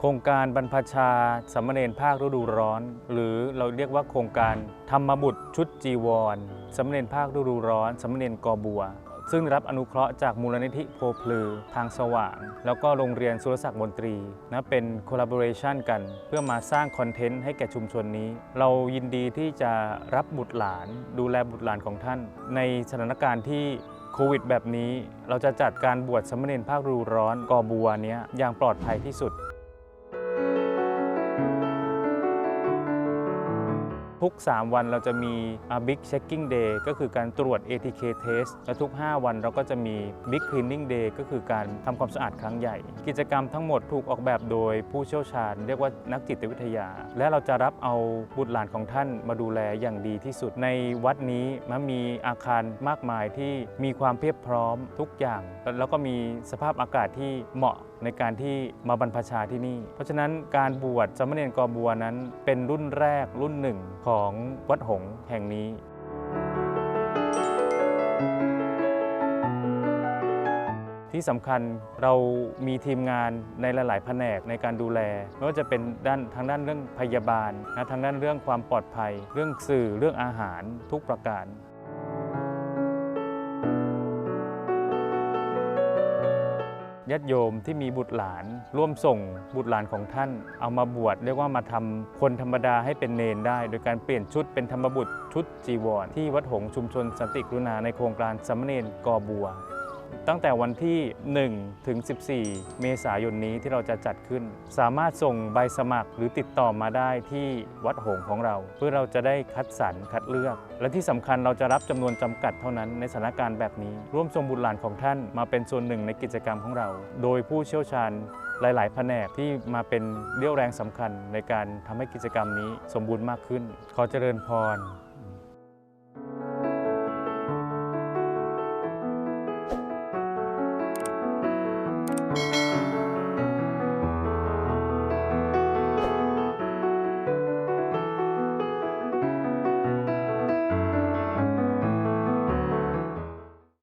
โครงการบรรพชาสามเณรภาคฤดูร้อน หรือเราเรียกว่าโครงการธรรมบุตรชุดจีวรสามเณรภาคฤดูร้อนสามเณรกอบัว ซึ่งรับอนุเคราะห์จากมูลนิธิโพพลือทางสว่าง แล้วก็โรงเรียนสุรศักดิ์มนตรีนะเป็น collaboration กัน เพื่อมาสร้างคอนเทนต์ให้แก่ชุมชนนี้ เรายินดีที่จะรับบุตรหลาน ดูแลบุตรหลานของท่าน ในสถานการณ์ที่โควิดแบบนี้ เราจะจัดการบวชสามเณรภาคฤดูร้อนกอบัวเนี้ยอย่างปลอดภัยที่สุด ทุก 3 วันเราจะมี Big Checking Day ก็คือการตรวจ ATK Test และทุก 5 วันเราก็จะมี Big Cleaning Day ก็คือการทำความสะอาดครั้งใหญ่ กิจกรรมทั้งหมดถูกออกแบบโดยผู้เชี่ยวชาญ เรียกว่านักจิตวิทยา และเราจะรับเอาบุตรหลานของท่านมาดูแลอย่างดีที่สุด ในวัดนี้มันมีอาคารมากมายที่มีความเพียบพร้อมทุกอย่าง แล้วก็มีสภาพอากาศที่เหมาะในการที่มาบรรพชาที่นี่ เพราะฉะนั้นการบวชสามเณรกอบัวนั้นเป็นรุ่นแรกรุ่นหนึ่งของวัดหงส์แห่งนี้ ที่สำคัญเรามีทีมงานในหลาย ๆ แผนกในการดูแล ไม่ว่าจะเป็นด้านทางด้านเรื่องพยาบาลนะทางด้านเรื่องความปลอดภัย เรื่องสื่อเรื่องอาหารทุกประการ ญาติโยมที่มีบุตรหลาน ร่วมส่งบุตรหลานของท่าน เอามาบวชเรียกว่ามาทำคนธรรมดาให้เป็นเนนได้ โดยการเปลี่ยนชุดเป็นธรรมบุตรชุดจีวร ที่วัดหงชุมชนสันติกรุณาในโครงการสัมเนรกอบัว ตั้งแต่วันที่ 1 ถึง 14 เมษายนนี้ที่เราจะจัดขึ้น สามารถส่งใบสมัครหรือติดต่อมาได้ที่วัดหงของเรา เพื่อเราจะได้คัดสรรคัดเลือก และที่สำคัญเราจะรับจำนวนจำกัดเท่านั้นในสถานการณ์แบบนี้ ร่วมส่งบุตรหลานของท่านมาเป็นส่วนหนึ่งในกิจกรรมของเรา โดยผู้เชี่ยวชาญหลาย ๆ แผนกที่มาเป็นเรี่ยวแรงสำคัญในการทำให้กิจกรรมนี้สมบูรณ์มากขึ้น ขอเจริญพร